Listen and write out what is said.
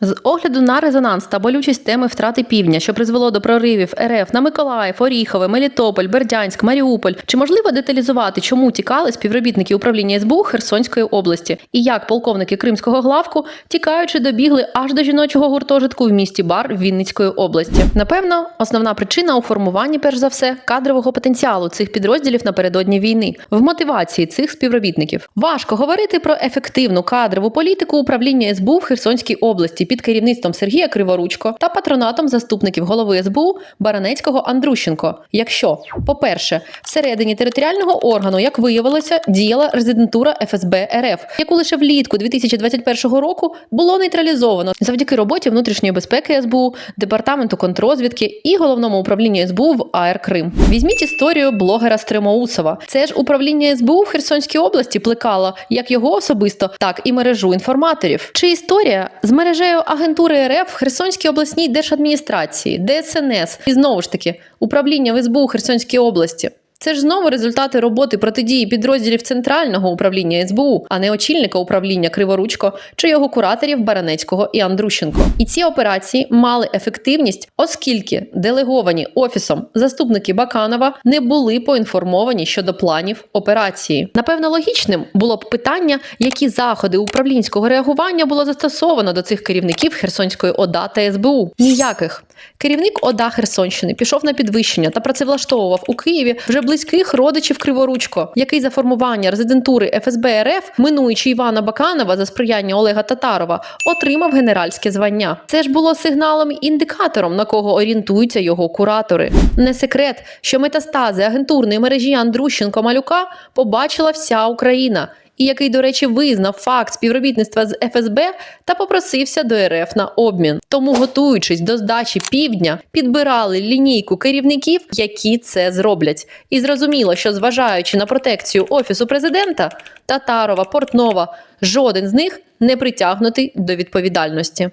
З огляду на резонанс та болючість теми втрати півдня, що призвело до проривів РФ на Миколаїв, Оріхове, Мелітополь, Бердянськ, Маріуполь, чи можливо деталізувати, чому тікали співробітники управління СБУ Херсонської області, і як полковники Кримського главку, тікаючи, добігли аж до жіночого гуртожитку в місті Бар Вінницької області? Напевно, основна причина у формуванні, перш за все, кадрового потенціалу цих підрозділів напередодні війни, в мотивації цих співробітників. Важко говорити про ефективну кадрову політику управління СБУ в Херсонській області під керівництвом Сергія Криворучко та патронатом заступників голови СБУ Баранецького Андрущенко. Якщо, по-перше, всередині територіального органу, як виявилося, діяла резидентура ФСБ РФ, яку лише влітку 2021 року було нейтралізовано завдяки роботі внутрішньої безпеки СБУ, департаменту контрозвідки і головному управлінню СБУ в АР Крим. Візьміть історію блогера Стримоусова. Це ж управління СБУ в Херсонській області плекало як його особисто, так і мережу інформаторів. Чи історія з мережею агентури РФ в Херсонській обласній держадміністрації, ДСНС і знову ж таки управління в СБУ Херсонській області. Це ж знову результати роботи протидії підрозділів центрального управління СБУ, а не очільника управління Криворучко чи його кураторів Баранецького і Андрущенко. І ці операції мали ефективність, оскільки делеговані офісом заступники Баканова не були поінформовані щодо планів операції. Напевно, логічним було б питання, які заходи управлінського реагування було застосовано до цих керівників Херсонської ОДА та СБУ. Ніяких. Керівник ОДА Херсонщини пішов на підвищення та працевлаштовував у Києві вже близьких родичів Криворучко, який за формування резидентури ФСБ РФ, минуючи Івана Баканова за сприяння Олега Татарова, отримав генеральське звання. Це ж було сигналом і індикатором, на кого орієнтуються його куратори. Не секрет, що метастази агентурної мережі Андрущенко Малюка побачила вся Україна. І який, до речі, визнав факт співробітництва з ФСБ та попросився до РФ на обмін. Тому, готуючись до здачі півдня, підбирали лінійку керівників, які це зроблять. І зрозуміло, що зважаючи на протекцію офісу президента Татарова, Портнова, жоден з них не притягнутий до відповідальності.